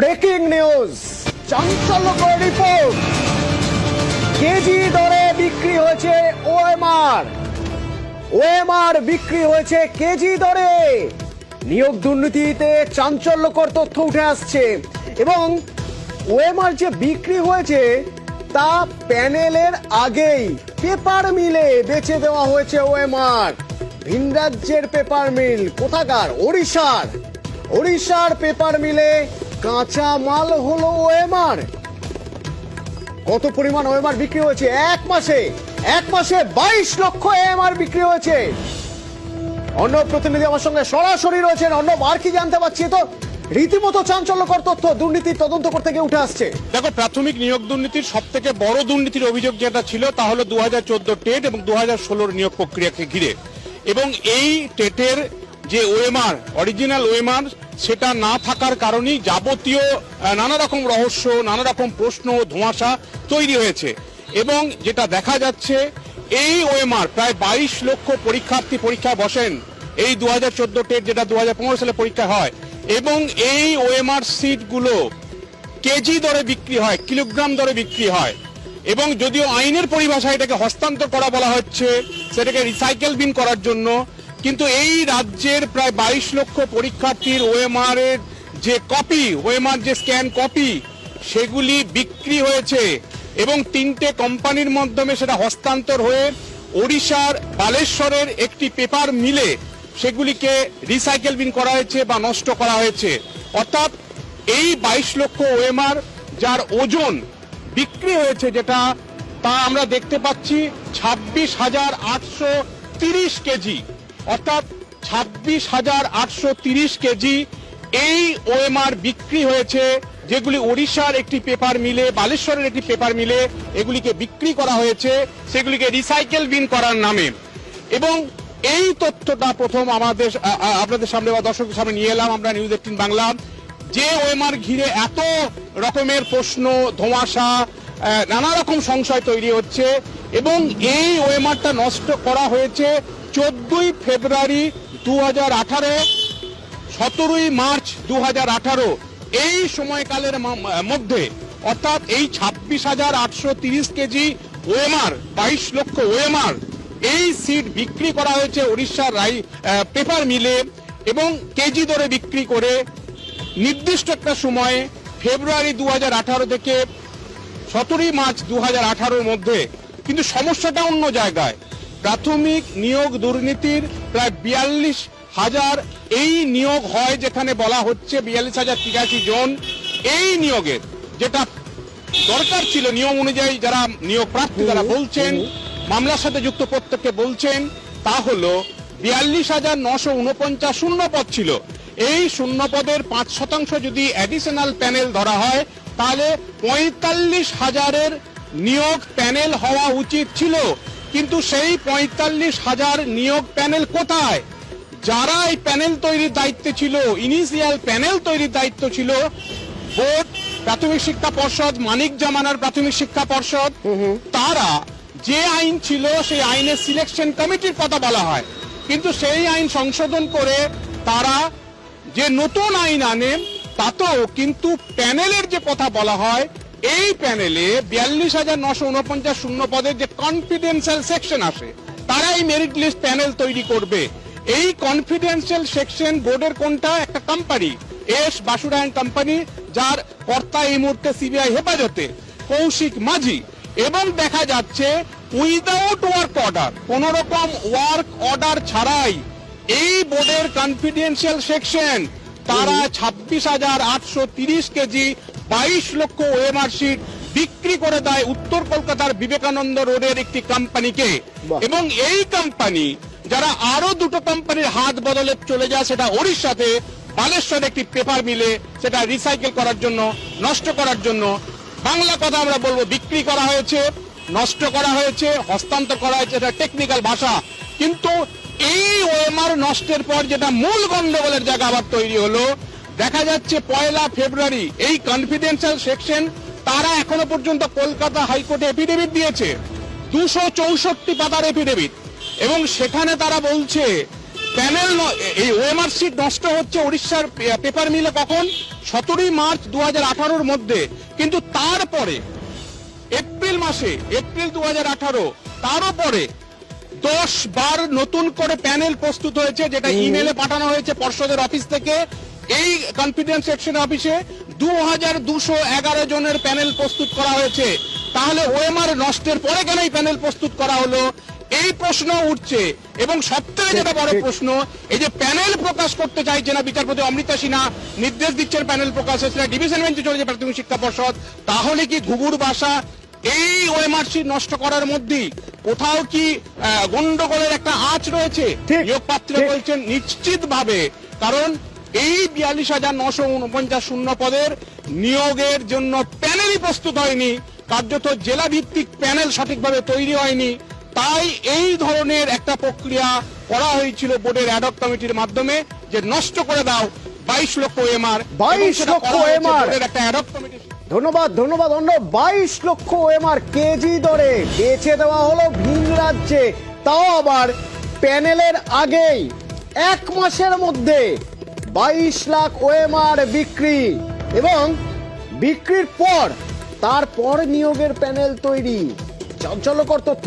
Breaking news, চাঞ্চল্যকর report. KG দরে বিক্রি হয়েছে ওএমআর। ওএমআর বিক্রি হয়েছে কেজি দরে। নিয়োগ দুর্নীতিতে চাঞ্চল্যকর তথ্য উঠে আসছে এবং ওএমআর যে বিক্রি হয়েছে, তা প্যানেলের আগেই পেপার মিলে বেচে দেওয়া হয়েছে ওএমআর। ভিন রাজ্যের পেপার মিল কোথাকার? ওড়িশার। ওড়িশার পেপার মিলে কাঁচা মাল হলো ওএমআর। কত পরিমাণ ওএমআর বিক্রি হয়েছে? এক মাসে এক মাসে বাইশ লক্ষ ওএমআর বিক্রি হয়েছে। অন্য প্রতিনিধি আমার সঙ্গে সরাসরি রয়েছেন। অন্য আর কি জানতে পারছি? তো রীতিমতো চাঞ্চল্যকর তথ্য দুর্নীতির তদন্ত করতে গিয়ে উঠে আসছে। দেখো, প্রাথমিক নিয়োগ দুর্নীতির সব থেকে বড় দুর্নীতির অভিযোগ যেটা ছিল, তা হলো দু হাজার চোদ্দ টেট এবং দু হাজার ষোলোর নিয়োগ প্রক্রিয়াকে ঘিরে। এবং এই টেটের যে ওএমআর অরিজিনাল ওএমআর সেটা না থাকার কারণেই যাবতীয় নানা রকম রহস্য, নানা রকম প্রশ্ন, ধোঁয়াশা তৈরি হয়েছে। এবং যেটা দেখা যাচ্ছে, এই ওএমআর, প্রায় বাইশ লক্ষ পরীক্ষার্থী পরীক্ষায় বসেন। এই দু হাজার চোদ্দ টেট যেটা দু হাজার পনেরো সালে পরীক্ষা হয়। এবং এই ওএমআর সিটগুলো কেজি দরে বিক্রি হয়, কিলোগ্রাম দরে বিক্রি হয়। এবং যদিও আইনের পরিভাষায় এটাকে হস্তান্তর করা বলা হচ্ছে, সেটাকে রিসাইকেল বিন করার জন্য কিন্তু এই রাজ্যের প্রায় বাইশ লক্ষ পরীক্ষার্থীর ওএমআর এর যে কপি ওএমআর যে স্ক্যান কপি, সেগুলি বিক্রি হয়েছে এবং তিনটে কোম্পানির মাধ্যমে সেটা হস্তান্তর হয়ে ওড়িশার বালেশ্বরের একটি পেপার মিলে সেগুলিকে রিসাইকেল বিন করা হয়েছে বা নষ্ট করা হয়েছে। অর্থাৎ এই বাইশ লক্ষ ওএমআর যার ওজন বিক্রি হয়েছে যেটা, তা আমরা দেখতে পাচ্ছি ছাব্বিশ হাজার আটশো তিরিশ কেজি। অর্থাৎ ছাব্বিশ হাজার আটশো তিরিশ কেজি এই ওএমআর বিক্রি হয়েছে, যেগুলি ওড়িশার একটি পেপার মিলে, বালেশ্বরের একটি পেপার মিলে এগুলিকে বিক্রি করা হয়েছে, সেগুলিকে রিসাইকেল বিন করার নামে। এবং এই তথ্যটা প্রথম আমাদের আপনাদের সামনে বা দর্শকের সামনে নিয়ে এলাম, আমরা নিউজ এইটিন বাংলা। যে ওএমআর ঘিরে এত রকমের প্রশ্ন, ধোঁয়াশা নানা রকম সংশয় তৈরি হচ্ছে, এবং এই ওএমআরটা নষ্ট করা হয়েছে চোদ্দই ফেব্রুয়ারি দু হাজার আঠারো, সতেরোই মার্চ দু হাজার আঠারো। এই সময়কালের মধ্যে, অর্থাৎ এই ছাব্বিশ হাজার আটশো তিরিশ কেজি ওএমআর, বাইশ লক্ষ ওএমআর, এই সিট বিক্রি করা হয়েছে উড়িষ্যার রাই পেপার মিলে এবং কেজি দরে বিক্রি করে নির্দিষ্ট একটা সময়ে ফেব্রুয়ারি দু হাজার আঠারো থেকে সতেরোই মার্চ দু হাজার মধ্যে। কিন্তু সমস্যাটা অন্য জায়গায়। প্রাথমিক নিয়োগ দুর্নীতির প্রায় বিয়াল্লিশ হাজার। এই নিয়োগ হয় যেখানে বলা হচ্ছে বিয়াল্লিশ হাজার তিরাশি জন। এই নিয়োগের যেটা দরকার ছিল নিয়ম অনুযায়ী যারা নিয়োগ প্রার্থী যারা বলছেন, মামলার সাথে যুক্ত প্রত্যেককে বলছেন, তা হলো বিয়াল্লিশ হাজার নশো উনপঞ্চাশ শূন্য পদ ছিল। এই শূন্য পদের পাঁচ শতাংশ যদি অ্যাডিশনাল প্যানেল ধরা হয়, তাহলে পঁয়তাল্লিশ হাজারের নিয়োগ প্যানেল হওয়া উচিত ছিল। কিন্তু সেই পঁয়তাল্লিশ হাজার নিয়োগ প্যানেল কোথায়? যারা এই প্যানেল তৈরির দায়িত্বে ছিল ইনিশিয়াল প্যানেল তৈরির দায়িত্ব ছিল বোর্ড প্রাথমিক শিক্ষা পর্ষদ মানিক জামানার প্রাথমিক শিক্ষা পর্ষদ তারা যে আইন ছিল সেই আইনের সিলেকশন কমিটির কথা বলা হয়। কিন্তু সেই আইন সংশোধন করে তারা যে নতুন আইন আনে তাতেও কিন্তু প্যানেলের যে কথা বলা হয় এই প্যানেলে বিয়াল্লিশ হাজার নশো উনপঞ্চাশ শূন্য পদের যে কনফিডেন্সিয়াল সেকশন আসে তারা এই মেরিট লিস্ট প্যানেল তৈরি করবে। এই কনফিডেন্সিয়াল সেকশন বোর্ডের কোনটা? একটা কোম্পানি এস বাসুরায়ন কোম্পানি যার কর্তা এই মুহূর্তে সিবিআই হেফাজতে কৌশিক মাঝি। এবং দেখা যাচ্ছে উইদাউট ওয়ার্ক অর্ডার কোন রকম ওয়ার্ক অর্ডার ছাড়াই এই বোর্ডের কনফিডেন্সিয়াল সেকশন তারা ছাব্বিশ হাজার আটশো তিরিশ কেজি বাইশ লক্ষ ওএমআর শিট বিক্রি করে দেয় উত্তর কলকাতার বিবেকানন্দ রোডের একটি কোম্পানিকে এবং এই কোম্পানি যারা আরও দুটো কোম্পানির হাত বদলে চলে যায় সেটা ওড়িশাতে বালেশ্বর একটি পেপার মিলে সেটা রিসাইকেল করার জন্য নষ্ট করার জন্য। বাংলা কথা আমরা বলব বিক্রি করা হয়েছে নষ্ট করা হয়েছে হস্তান্তর করা হয়েছে এটা টেকনিক্যাল ভাষা। কিন্তু এই ওএমআর নষ্টের পর যেটা মূল গন্ডগোলের জায়গা আবার তৈরি হলো দেখা যাচ্ছে পয়লা ফেব্রুয়ারি। এই কনফিডেন্সিয়াল সেকশন তারা এখনও পর্যন্ত কলকাতা হাইকোর্টে এফিডেভিট দিয়েছে। দুশো চৌষট্টি পাতার এফিডেভিট এবং সেখানে তারা বলছে প্যানেল এই ওএমআর সিট নষ্ট হচ্ছে উড়িষ্যার পেপার মিলে কখন? সতেরোই মার্চ দু হাজার মধ্যে। কিন্তু তারপরে এপ্রিল মাসে এপ্রিল দু হাজার আঠারো তারও পরে দশ বার নতুন করে প্যানেল প্রস্তুত হয়েছে যেটা ইমেলে পাঠানো হয়েছে পর্ষদের অফিস থেকে। এই কনফিডেন্স সেকশন অফিসে দু হাজার দুশো এগারো জনের প্যানেল প্রস্তুত করা হয়েছে। তাহলে ওএমআর নষ্টের পরে কেন এই প্যানেল প্রস্তুত করা হলো? এই প্রশ্ন উঠছে। এবং সবথেকে যেটা বড় প্রশ্ন এই যে প্যানেল প্রকাশ করতে চাইছে না বিচারপতি অমৃতা সিনহা নির্দেশ দিচ্ছেন প্যানেল প্রকাশে সেটা ডিভিশন বেঞ্চে চলেছে প্রাথমিক শিক্ষা পর্ষদ। তাহলে কি ঘুঘুর বাসা এই ওএমআরসি নষ্ট করার মধ্যেই কোথাও কি গন্ডগোলের একটা আঁচ রয়েছে? নিয়োগ প্রার্থীরা বলছেন নিশ্চিত ভাবে কারণ এই বিয়াল্লিশ হাজার নশো উনপঞ্চাশ শূন্য পদের নিয়োগের জন্য প্যানেলই প্রস্তুত হয়নি কার্যত জেলা ভিত্তিক প্যানেল সঠিকভাবে তৈরি হয়নি। তাই এই ধরনের একটা প্রক্রিয়া করা হয়েছিল বোর্ডের অ্যাডক কমিটির মাধ্যমে যে নষ্ট করে দাও বাইশ লক্ষ এমআর। 22 লক্ষ MR একটা অ্যাডক কমিটি। ধন্যবাদ ধন্যবাদ অন্য বাইশ লক্ষ ওএমআর কেজি দরে বেচে দেওয়া হলো ভিন রাজ্যে। তাও আবার প্যানেলের আগেই এক মাসের মধ্যে বাইশ লাখ ওএমআর বিক্রি। এবং বিক্রির পর তারপর নিয়োগের প্যানেল তৈরি। চঞ্চলকর তথ্য।